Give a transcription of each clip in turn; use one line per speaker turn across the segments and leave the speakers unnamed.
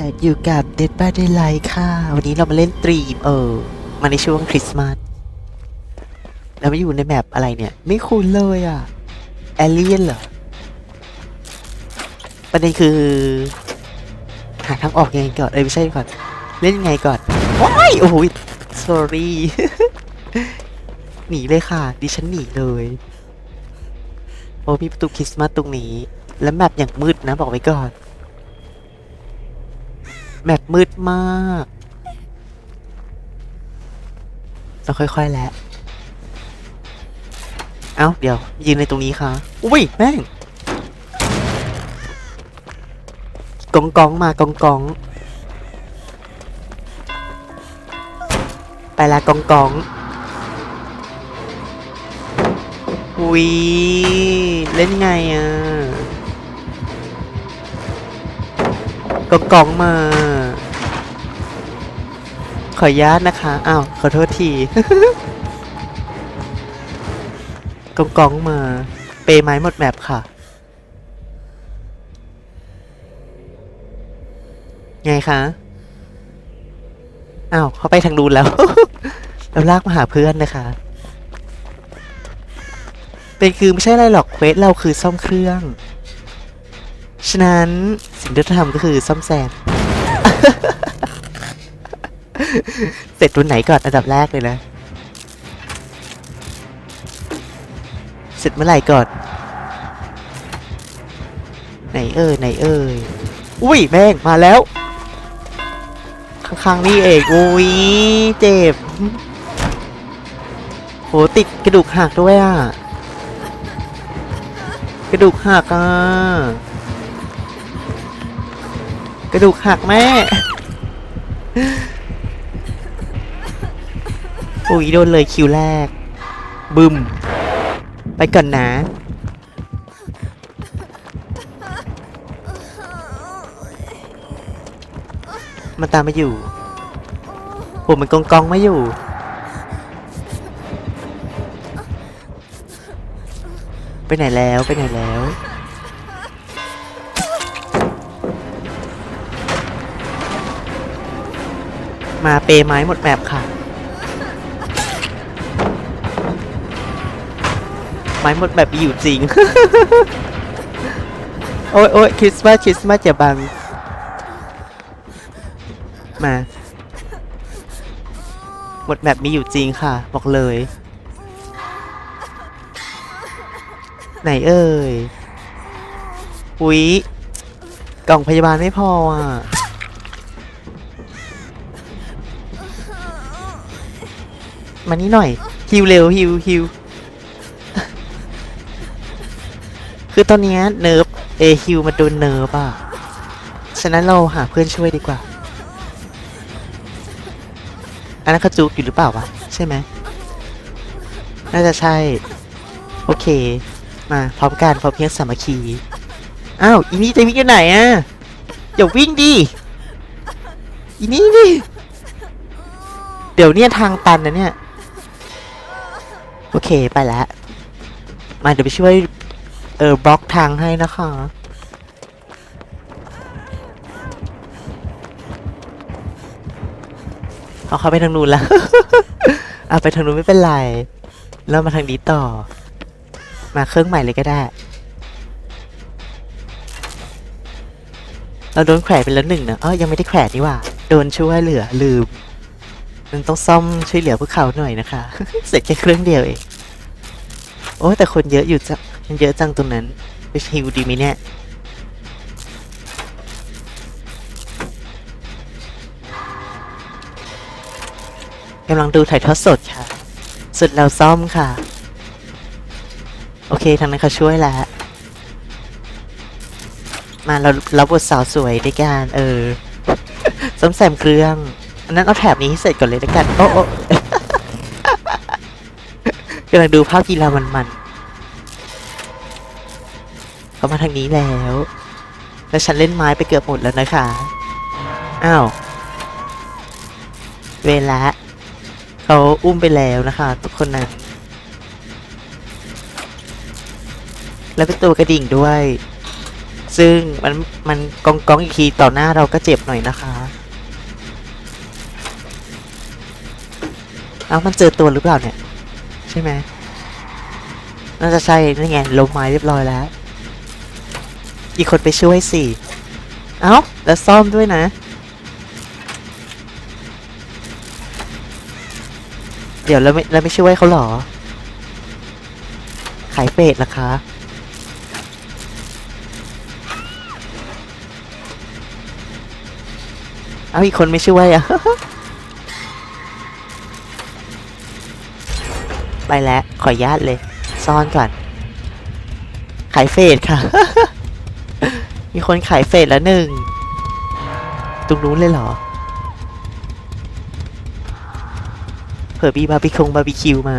แต่อยู่กับ Dead by Daylight ค่ะ วันนี้เรามาเล่นตรีม เออ มาในช่วงคริสต์มาสแล้วมาอยู่ในแมปอะไรเนี่ย ไม่คุ้นเลยอะ แอลเลียนเหรอ ประเด็นคือ หาทางออกยังไงก่อน เอ้ยไม่ใช่ก่อน เล่นยังไงก่อน โอ้ย โอ้โห sorry หนีเลยค่ะ ดิฉันหนีเลย โอ้มีประตูคริสต์มาสตรงนี้ และแมปอย่างมืดนะบอกไว้ก่อน แมปมืดมากต้องค่อย ๆ แล้ว เอ้า เดี๋ยว ยืนในตรงนี้ค่ะ อุ้ย แม่ง กองกองมากองกองไปละกองกองอุ้ย เล่นไงอะ กองกองมา ขออนุญาตนะคะ อ้าว ขอโทษทีกองกองมา เปไม้หมดแมปค่ะ ไงคะ อ้าว เขาไปทางนู้นแล้ว เราลากมาหาเพื่อนนะคะ เป็นคือไม่ใช่อะไรหรอกเควสเราคือซ่อมเครื่อง ฉะนั้น สิ่งที่เราทำก็คือซ่อมแซม เสร็จตัวไหนก่อนอันดับแรกเลยนะ เสร็จเมื่อไหร่ก่อน ไหนเอ่ยไหนเอ่ยอุ้ยแม่งมาแล้ว ข้างๆนี่เองอุ้ยเจ็บโหติดกระดูกหักด้วยอะ กระดูกหักอะ ระดูกหักแม่ อุ้ยโดนเลยคิวแรก บึม ไปก่อนนะ มันตามมาอยู่ ผมมันกองกองไม่อยู่ ไปไหนแล้ว ไปไหนแล้ว มาเปไม้หมดแมปค่ะ ไม้หมดแบบมีอยู่จริง โอ้ยโอ้ยคริสต์มาสคริสต์มาสอย่าบัง มา หมดแมปมีอยู่จริงค่ะ บอกเลย ไหนเอ่ยอุ๊ยกล่องพยาบาลไม่พออะ มานี่หน่อยฮิวเร็วฮิวฮิวคือตอนนี้เนิร์ฟเอฮิวมาโดนเนิร์ฟอะ ฉะนั้นเราหาเพื่อนช่วยดีกว่า อันนั้นเขาจูกอยู่หรือเปล่าวะ ใช่ไหม น่าจะใช่ โอเค มาพร้อมกันพร้อมเพียงสามัคคี อ้าวอีนี่จะวิ่งอยู่ไหนอะอย่าวิ่งดิอีนี่ดิเดี๋ยวเนี่ยทางตันนะเนี่ย โอเคไปแล้ว มาเดี๋ยวไปช่วย เออบล็อกทางให้นะคะเอาเขาไปทางนู้นแล้วเอาไปทางนู้นไม่เป็นไร แล้วมาทางนี้ต่อ มาเครื่องใหม่เลยก็ได้ เราโดนแขวนไปแล้วหนึ่งนะเออยังไม่ได้แขวนนี่ว่า โดนช่วยเหลือลืม มันต้องซ่อมช่วยเหลือพวกเขาหน่อยนะคะ เสร็จแค่เครื่องเดียวเอง โอ้แต่คนเยอะอยู่จังมันเยอะจังตรงนั้น ไปฮิวดีไหมเนี่ย กำลังดูถ่ายทอดสดค่ะ สุดแล้วซ่อมค่ะ โอเคทางนั้นเขาช่วยแล้ว มาเราเราบทสาวสวยด้วยกันเออซ่อมแซมเครื่อง อันนั้นเอาแถบนี้ให้เสร็จก่อนเลยแล้วกัน โอ้โอ้ กำลังดูภาพกีฬามันๆเขามาทางนี้แล้ว แล้วฉันเล่นไม้ไปเกือบหมดแล้วนะคะ อ้าว เวลาเขาอุ้มไปแล้วนะคะ ทุกคนนั้นแล้วเป็นตัวกระดิ่งด้วย ซึ่งมันมันกองกองอีกทีต่อหน้าเราก็เจ็บหน่อยนะคะ เอ้ามันเจอตัวหรือเปล่าเนี่ย ใช่ไหมน่าจะใช่นี่ไงลมไม้เรียบร้อยแล้ว อีกคนไปช่วยสิ เอ้า แล้วซ่อมด้วยนะ เดี๋ยวเราไม่เราไม่ช่วยเขาหรอ ขายเป็ดเหรอคะเอาอีกคนไม่ช่วยอะ ไปแล้ว ขออนุญาตเลย ซ่อนก่อน ขายเฟดค่ะ มีคนขายเฟดแล้วหนึ่ง ตรงนู้นเลยเหรอ เผื่อมีบาร์บีคงบาร์บีคิวมา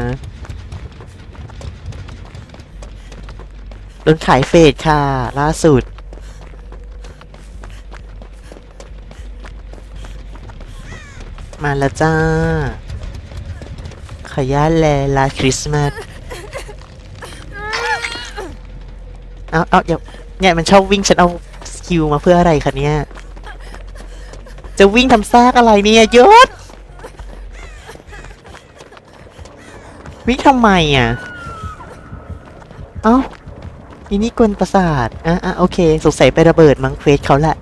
โดนขายเฟดค่ะ ล่าสุดมาแล้วจ้า ขออนุญาแลลาคริสต์มาสเอาเอาเดี๋ยวเนี่ยมันชอบวิ่งฉันเอาสกิลมาเพื่ออะไรคะเนี่ย จะวิ่งทำซากอะไรเนี่ยยศวิ่งทำไมอะ เอ้าอีนี่กวนประสาท อะอะโอเค สงสัยไประเบิดมังเควสเขาแหละ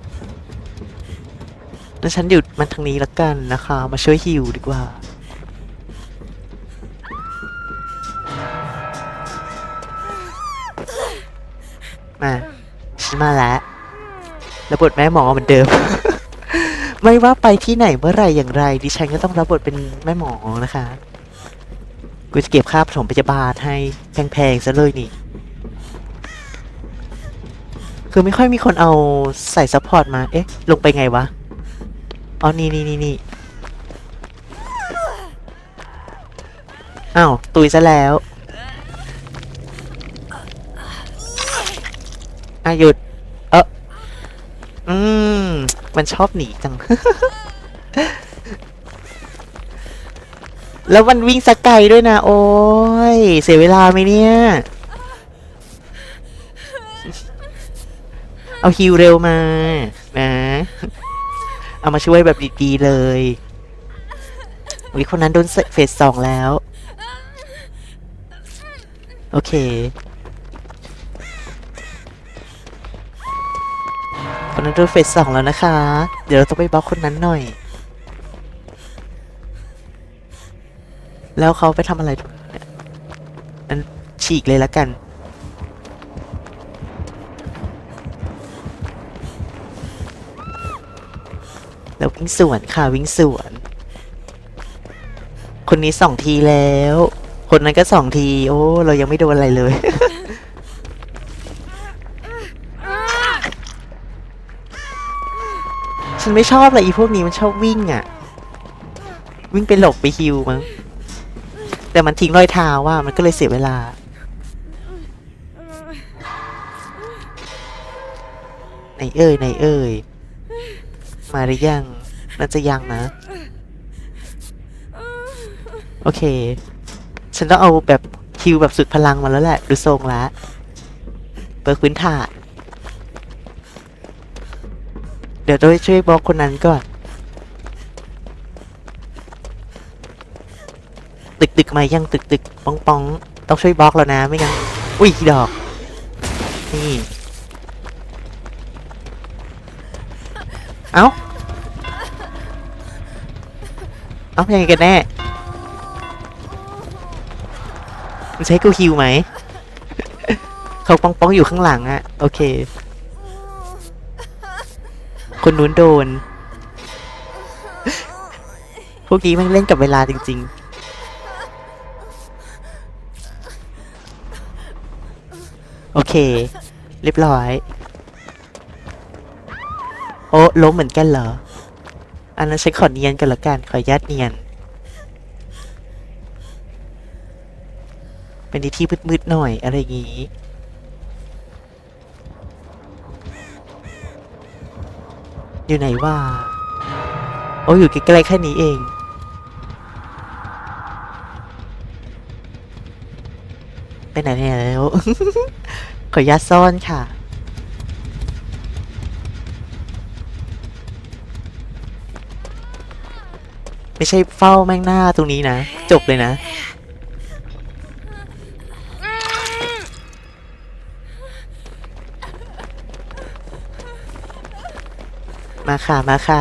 แล้วฉันหยุดมันทางนี้ละกันนะคะ มาช่วยฮิวดีกว่า มาฉันมาแล้วรับบทแม่หมอเหมือนเดิม ไม่ว่าไปที่ไหนเมื่อไหรอย่างไร ดิฉันก็ต้องรับบทเป็นแม่หมอนะคะกูจะเก็บค่าผสมพยาบาลให้แพงๆซะเลยนี่ คือไม่ค่อยมีคนเอาใส่ซัพพอร์ตมา เอ๊ะ ลงไปไงวะ อ๋อ นี่นี่นี่นี่อ้าว ตุยซะแล้ว อาหยุด เอออืม มันชอบหนีจัง แล้วมันวิ่งสกไกลด้วยนะ โอ้ย เสียเวลาไหมเนี่ย เอาฮิวเร็วมา นะ เอามาช่วยแบบดีๆเลยวิคนนั้นโดนเฟสสองแล้ว โอเค คนนั้นโดนเฟสสองแล้วนะคะ เดี๋ยวเราต้องไปบล็อกคนนั้นหน่อย แล้วเขาไปทำอะไรเนี่ยนั้นฉีกเลยละกันแล้ววิ่งสวนค่ะวิ่งสวน คนนี้สองทีแล้ว คนนั้นก็สองที โอ้ เรายังไม่โดนอะไรเลย ฉันไม่ชอบเลยอีพวกนี้มันชอบวิ่งอะ วิ่งไปหลบไปฮิวมั้งแต่มันทิ้งรอยเท้าว่ามันก็เลยเสียเวลา ไหนเอ่ยไหนเอ่ยมาหรือยังน่าจะยังนะ โอเค ฉันต้องเอาแบบคิวแบบสุดพลังมาแล้วแหละ ดูทรงแล้วเปิดพื้นฐาน เดี๋ยวต้องช่วยบล็อกคนนั้นก่อน ตึกตึกมายังตึกตึกป้องป้องต้องช่วยบล็อกแล้วนะไม่งั้นอุ้ยดอก นี่เอ้าเอ้ายังไงกันแน่มันใช้กูฮิวไหม เขาป้องป้องอยู่ข้างหลังอะโอเค คนนู้นโดน พวกนี้มันเล่นกับเวลาจริง ๆ โอเค เรียบร้อย โอ้ล้มเหมือนกันเหรอ อันนั้นฉันขอเนียนกันละกัน ขอญาตเนียน เป็นที่มืดๆหน่อยอะไรอย่างงี้ อยู่ไหนว่าโอ้อยู่ใกล้ๆแค่นี้เอง ไปไหนเนี่ยแล้ว ขอยาดซ่อนค่ะ ไม่ใช่เฝ้าแม่งหน้าตรงนี้นะ จบเลยนะ มาค่ะมาค่ะ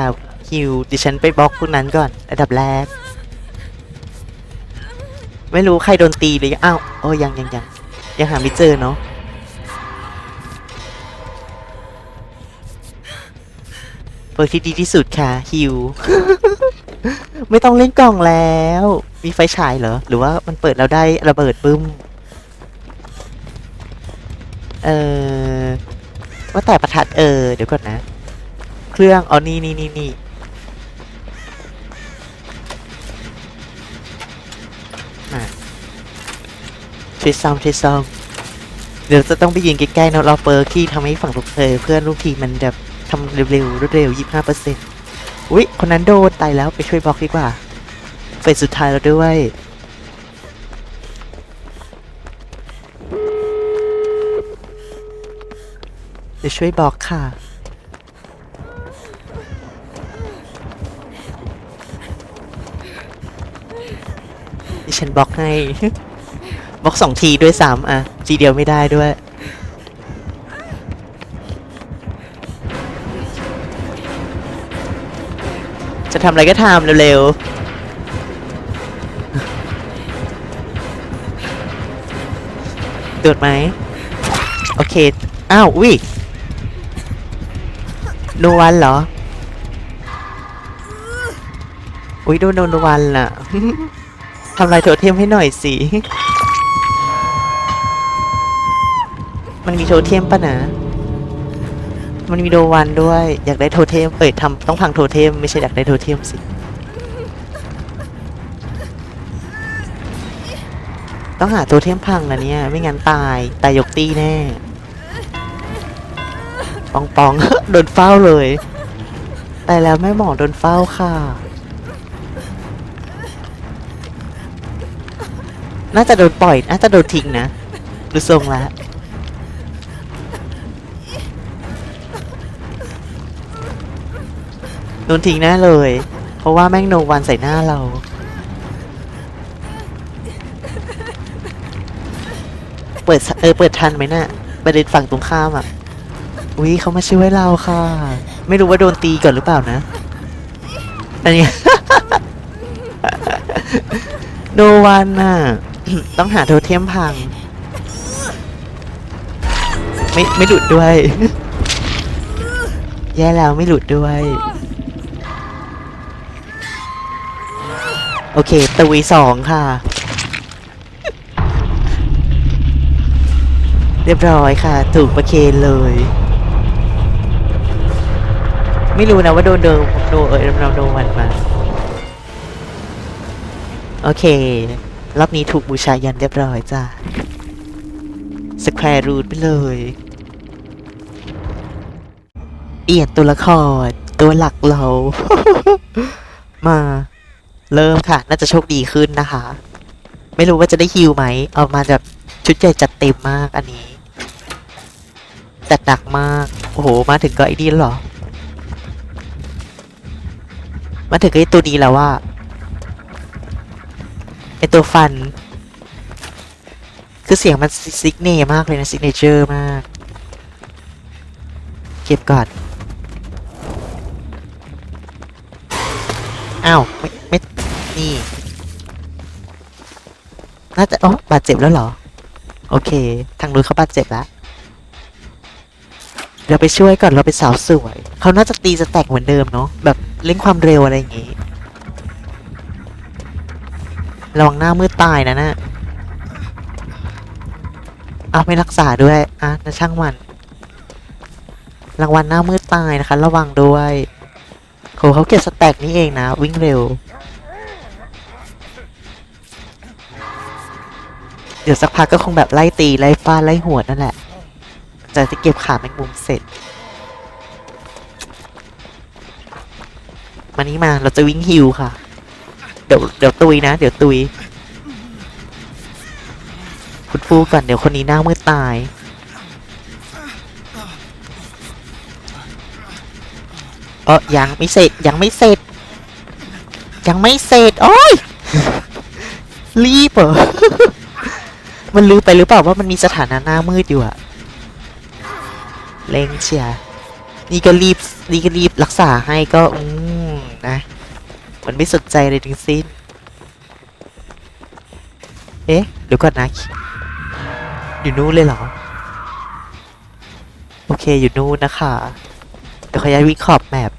ฮิวดิฉันไปบล็อกพวกนั้นก่อนอันดับแรก ไม่รู้ใครโดนตีหรือยังอ้าวโอ้ยังยังยังยังหาไม่เจอเนาะเปิดที่ดีที่สุดค่ะฮิวไม่ต้องเล่นกล่องแล้ว มีไฟฉายเหรอ หรือว่ามันเปิดแล้วได้ระเบิดบึ้ม เออว่าแต่ประทัดเออ เดี๋ยวก่อนนะ เครื่องเอ๋อนี่นี่นี่นี่ช่วยซ่อมช่วยซ่อมเดี๋ยวจะต้องไปยืนใกล้ๆนะรอเปิร์ที่ทำให้ฝั่งลูกเออเพื่อนลูกทีมันแบบทำเร็วๆรวดเร็วยี่ห้าเปอร์เซ็นต์อุ๊ยคนนั้นโดนตายแล้วไปช่วยบล็อกดีกว่าเฟสสุดท้ายแล้วด้วยเดี๋ยวช่วยบล็อกค่ะ ดิฉันบล็อกให้ บล็อกสองทีด้วยซ้ำอะทีเดียวไม่ได้ด้วย จะทำอะไรก็ทำเร็วๆโดดไหม โอเค อ้าวอุ้ยโนวันเหรอ อุ้ยโดนโดนวันล่ะ ทำลายโทเทมให้หน่อยสิ มันมีโทเทมปะนะ มันมีโดวันด้วย อยากได้โทเทม เอ้ยทำต้องพังโทเทม ไม่ใช่อยากได้โทเทมสิต้องหาโทเทมพังนะเนี่ย ไม่งั้นตายตายยกตีแน่ ปองปองโดนเฝ้าเลย แต่แล้วแม่หมอโดนเฝ้าค่ะ น่าจะโดนปล่อย น่าจะโดนทิ้งนะดูทรงแล้วโดนทิ้งแน่เลย เพราะว่าแม่งโนวันใส่หน้าเรา เปิดเออเปิดทันไหมน่ะประเด็นฝั่งตรงข้ามอะอุ้ยเขามาช่วยเราค่ะ ไม่รู้ว่าโดนตีก่อนหรือเปล่านะอันนี้ โนวันน่ะ ต้องหาโทเทมพัง ไม่ไม่หลุดด้วย แย่แล้วไม่หลุดด้วย โอเคตวีสองค่ะ เรียบร้อยค่ะ ถูกประเคนเลย ไม่รู้นะว่าโดนโดนโดนเออเราโดนมันมา โอเค รอบนี้ถูกบูชายันเรียบร้อยจ้ะสแควร์รูทไปเลย เปลี่ยนตัวละคร ตัวหลักเรา มา เริ่มค่ะ น่าจะโชคดีขึ้นนะคะ ไม่รู้ว่าจะได้ฮิวไหม เอามาแบบชุดใหญ่จัดเต็มมากอันนี้ จัดหนักมาก โอ้โห มาถึงก็ไอ้นี่หรอ มาถึงก็ไอ้ตัวนี้แล้วว่า ไอตัวฟัน คือเสียงมันซิกเน่มากเลยนะซิกเนเจอร์มาก เก็บก่อน อ้าว ไม่ ไม่ นี่ น่าจะอ๋อบาดเจ็บแล้วเหรอ โอเค ทางนู้นเขาบาดเจ็บแล้วเราไปช่วยก่อนเราเป็นสาวสวย เขาน่าจะตีสแต็กเหมือนเดิมเนาะแบบเล่นความเร็วอะไรอย่างงี้ ระวังหน้ามืดตายนะนะอ้าไม่รักษาด้วย อะนะช่างมัน รางวัลหน้ามืดตายนะคะ ระวังด้วยโหเขาเก็บสแต็กนี่เองนะ วิ่งเร็ว เดี๋ยวสักพักก็คงแบบไล่ตีไล่ฟาดไล่หัวนั่นแหละจะจะเก็บขาแมงมุมเสร็จ มานี้มาเราจะวิ่งฮิวค่ะ เดี๋ยวเดี๋ยวตุยนะ เดี๋ยวตุยคุณฟูก่อนเดี๋ยวคนนี้หน้ามืดตายเออยังไม่เสร็จยังไม่เสร็จ ยังไม่เสร็จโอ้ยรีบเหรอมันลืมไปหรือเปล่าว่ามันมีสถานะหน้ามืดอยู่อะเล็งเชียนี่ก็รีบนี่ก็รีบรักษาให้ก็อืม มันไม่สนใจเลยทั้งสิ้น เอ๊ะเดี๋ยวก่อนนะ อยู่นู้นเลยเหรอ โอเคอยู่นู้นนะคะ เดี๋ยวขยายวิขอบแมป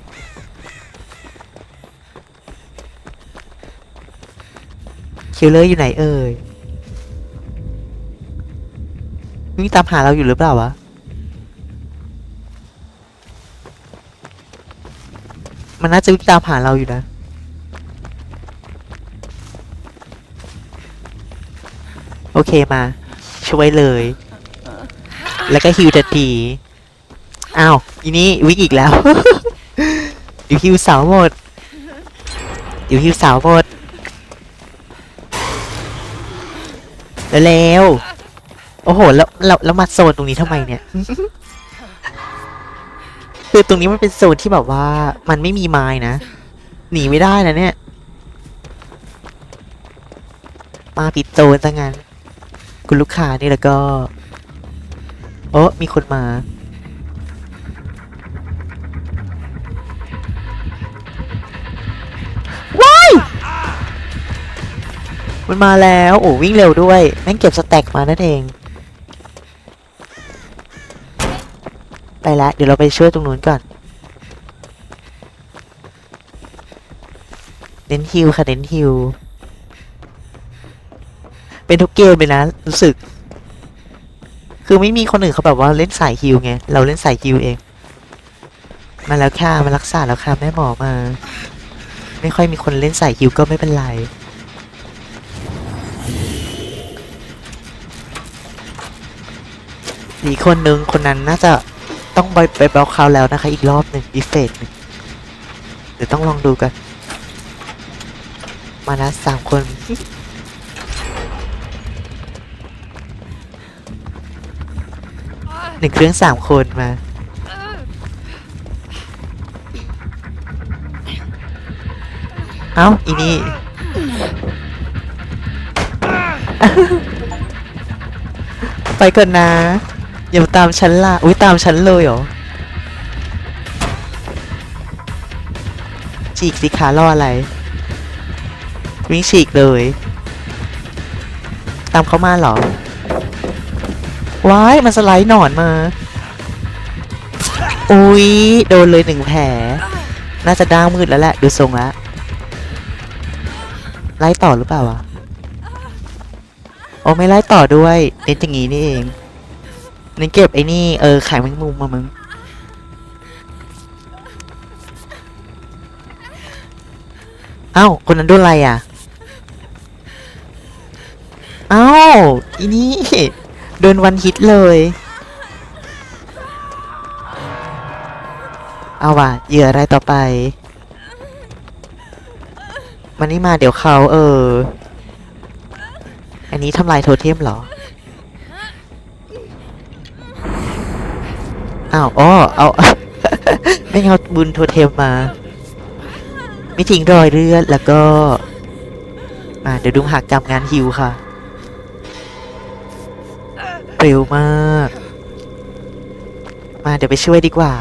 คิวเลอร์อยู่ไหนเอ่ยวิ่งตามหาเราอยู่หรือเปล่าวะ มันน่าจะวิ่งตามหาเราอยู่นะ โอเคมา ช่วยเลย แล้วก็ฮิวทันทีอ้าวอีนี้วิ่งอีกแล้ว เดี๋ยวฮิวเสาหมด เดี๋ยวฮิวเสาหมดเร็วๆโอ้โห แล้วแล้วแล้วมาโซนตรงนี้ทำไมเนี่ย คือตรงนี้มันเป็นโซนที่แบบว่า มันไม่มีไม้นะ หนีไม่ได้นะเนี่ย มาผิดโซนซะงั้น คุณลูกค้านี่แล้วก็โอ้มีคนมาว้ายมันมาแล้ว โอ้วิ่งเร็วด้วย แม่งเก็บสแต็กมานั่นเอง ไปละเดี๋ยวเราไปช่วยตรงนู้นก่อนเน้นฮิวค่ะเน้นฮิว เป็นทุกเกมเลยนะรู้สึก คือไม่มีคนอื่นเขาแบบว่าเล่นสายฮิวไง เราเล่นสายฮิวเอง มาแล้วค่ะมารักษาแล้วค่ะแม่หมอมา ไม่ค่อยมีคนเล่นสายฮิวก็ไม่เป็นไรอีกคนนึงคนนั้นน่าจะต้องไปไปบล็อกเขาแล้วนะคะ อีกรอบหนึ่งอีเฟกหนึ่งเดี๋ยวต้องลองดูกัน มาแล้วสามคน หนึ่งเครื่องสามคนมา เอ้า อีนี่ ไปก่อนนะ อย่ามาตามฉันล่ะ อุ้ยตามฉันเลยเหรอ ฉีกสิคะรออะไร วิ่งฉีกเลย ตามเขามาเหรอ ว้ายมันสไลด์หนอนมา อุ้ยโดนเลยหนึ่งแผล น่าจะด้างมืดแล้วแหละ ดูทรงแล้ว ไล่ต่อหรือเปล่าวะ โอ้ไม่ไล่ต่อด้วย เน้นอย่างงี้นี่เองเน้นเก็บไอ้นี่ เออไข่แมงมุมมามึงเอ้า คนนั้นโดนอะไรอะ เอ้า อีนี่ โดนวันฮิตเลย เอาว่ะเหยื่ออะไรต่อไป มันนี่มาเดี๋ยวเขาเออ อันนี้ทำลายโทเทมเหรอ อ้าวอ๋อเอา ไม่เอาบุญโทเทมมาไม่ทิ้งรอยเลือดแล้วก็มาเดี๋ยวดูหักจำงานฮิวค่ะ เร็วมาก มาเดี๋ยวไปช่วยดีกว่า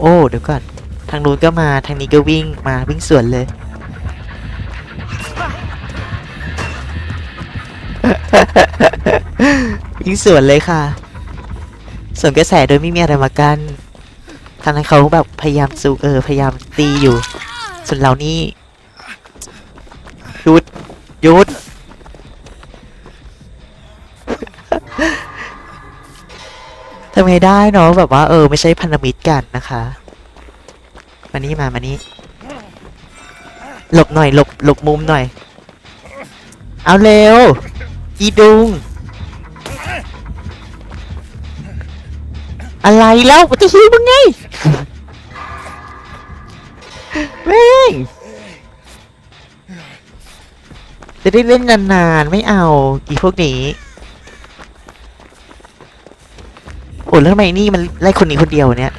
โอ้เดี๋ยวก่อน ทางนู้นก็มาทางนี้ก็วิ่งมาวิ่งสวนเลยวิ่งสวนเลยค่ะสวนกระแสโดยไม่มีอะไรมากันทางนั้นเขาแบบพยายามสูเออพยายามตีอยู่ ส่วนเรานี่หยุดหยุดำไงได้เนาะแบบว่าเออ ไม่ใช่พันธมิตรกันนะคะ มานี่มามานี่หลบหน่อยหลบหลบมุมหน่อย เอาเร็ว อีดุง อะไรแล้วจะฮิวมึงไงแม่งจะได้เล่นนานๆ ไม่เอาอีพวกนี้ โอ้แล้วทำไมนี่มันไล่คนนี้คนเดียวเนี่ย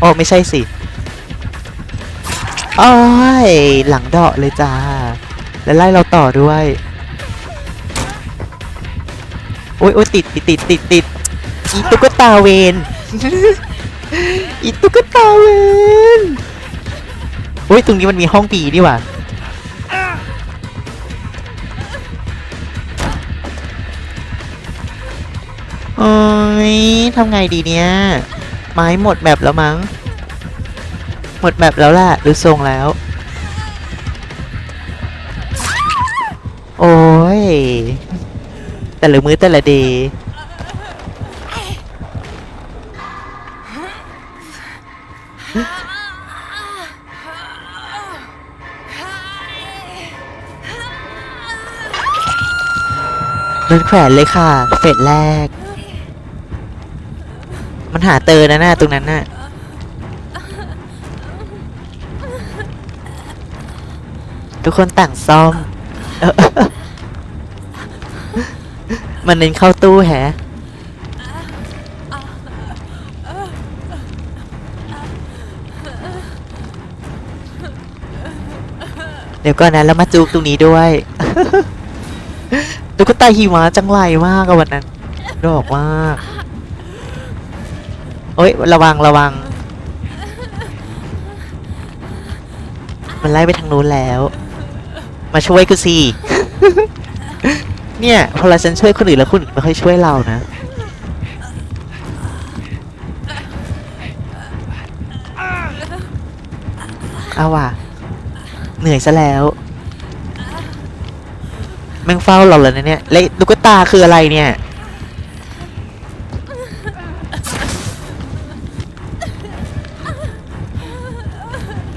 โอ๋อไม่ใช่สิโอ้ยหลังเดาะเลยจ้า แล้วไล่เราต่อด้วยโอ้ยโอ้ยติดติดติดติดติดอีตุ๊กตาเวนอีตุ๊กตาเวนโอ้ยตรงนี้มันมีห้องปีนี่หว่า ยทำไงดีเนี่ย ไม้หมดแบบแล้วมั้ง หมดแบบแล้วแหละหรือทรงแล้ว โอ้ย แต่ละมื้อแต่ละเดย์โดนแขวนเลยค่ะ เฟสแรก มันหาเตอนะหน่ะตรงนั้นน่ะทุกคนต่างซ่อม มันเน้นเข้าตู้แฮะเดี๋ยวก่อนนะแล้วมาจูกตรงนี้ด้วยตุ๊กตาหิมะจังไรมากอะวันนั้นดอกมาก อ้ยระวังระวัง มันไล่ไปทางนู้นแล้ว มาช่วยกูสิเนี่ยพอเราฉันช่วยคนอื่นแล้วคนอื่นไม่ค่อยช่วยเรานะเอาว่ะเหนื่อยซะแล้ว แม่งเฝ้าเราเลยนะเนี่ย แล้วลูกตาคืออะไรเนี่ย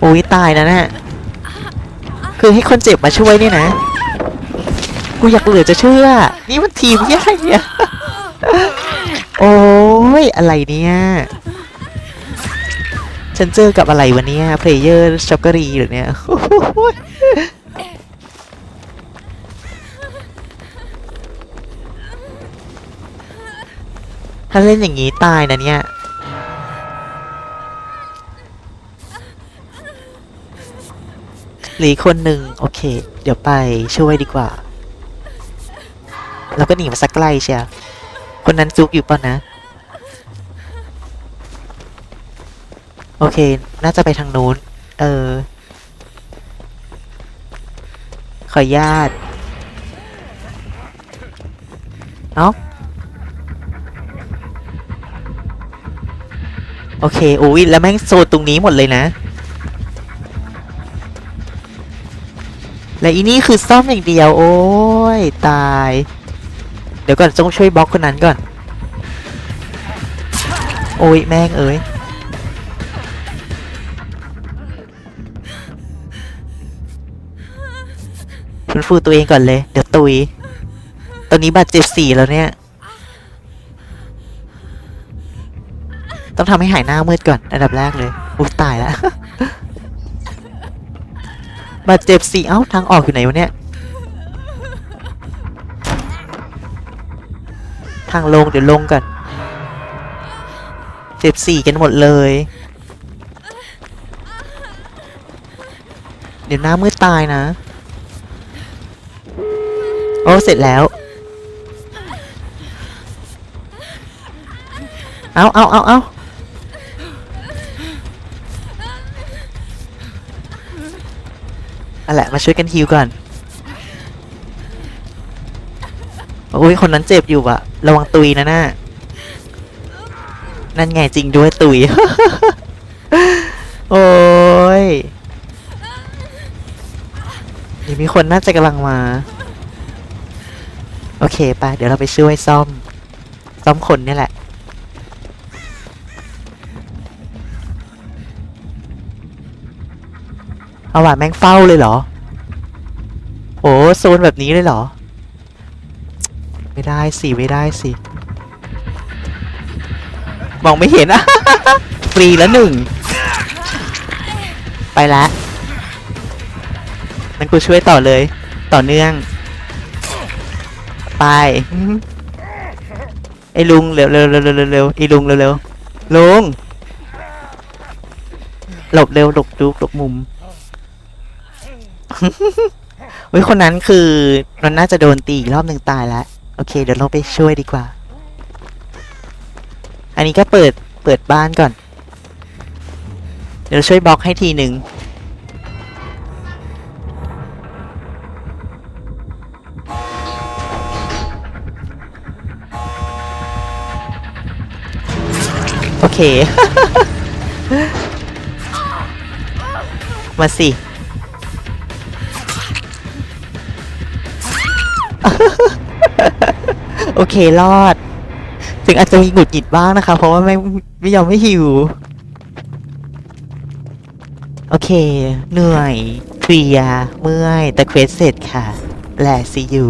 โอ้ยตายนะเนี่ยคือให้คนเจ็บมาช่วยนี่นะ กูอยากเหลือจะเชื่อ นี่มันทีมใหญ่อะโอ้ยอะไรเนี่ย ฉันเจอกับอะไรวะเนี่ยเพลเยอร์ช็อกเกอรีหรือเนี่ยถ้าเล่นอย่างนี้ตายนะเนี่ย หรือคนหนึ่งโอเค เดี๋ยวไปช่วยดีกว่าแล้วก็หนีมาสักไกลเชียวคนนั้นจุกอยู่ป่ะนะ โอเค น่าจะไปทางนู้น เออ ขออนุญาตเอ้าโอเคโอ้ยแล้วแม่งโซนตรงนี้หมดเลยนะ และอีนี่คือซ่อมอย่างเดียว โอ้ย ตาย เดี๋ยวก่อนต้องช่วยบล็อกคนนั้นก่อน โอ้ย แม่งเอ้ยฟื้นฟูตัวเองก่อนเลย เดี๋ยวตุย ตอนนี้บาดเจ็บสี่แล้วเนี่ย ต้องทำให้หายหน้ามืดก่อน อันดับแรกเลย อุ๊ย ตายแล้ว บาดเจ็บสี่เอ้าทางออกอยู่ไหนวะเนี่ย ทางลงเดี๋ยวลงก่อนเจ็บสี่กันหมดเลย เดี๋ยวหน้ามืดตายนะ โอ้ เสร็จแล้ว เอาเอาเอาเอา อะแหละมาช่วยกันฮิวก่อนโอ้ยคนนั้นเจ็บอยู่อะระวังตุยนะน่านั่นไงจริงด้วยตุย โอ้ยเดี๋ยวมีคนน่าจะกำลังมา โอเคไปเดี๋ยวเราไปช่วยซ่อม ซ่อมคนนี่แหละ เอาว่ะแม่งเฝ้าเลยเหรอ โอ้โซนแบบนี้เลยเหรอ ไม่ได้สิ ไม่ได้สิ มองไม่เห็นอะฟรีแล้วหนึ่ง ไปละนั่นกูช่วยต่อเลย ต่อเนื่อง ไปไอ้ลุงเร็วเร็วเร็วเร็วเร็วไอ้ลุงเร็วเร็วลุงหลบเร็วหลบดูหลบมุม เฮ้ยคนนั้นคือมันน่าจะโดนตีอีกรอบหนึ่งตายแล้ว โอเค เดี๋ยวเราไปช่วยดีกว่า อันนี้ก็เปิดเปิดบ้านก่อน เดี๋ยวช่วยบล็อกให้ทีหนึ่งโอเค มาสิ โอเครอด ถึงอาจจะมีหงุดหงิดบ้างนะคะ เพราะว่าไม่ไม่ยอมไม่หิว โอเค เหนื่อยเพลียเมื่อย แต่เควสเสร็จค่ะแหละซียู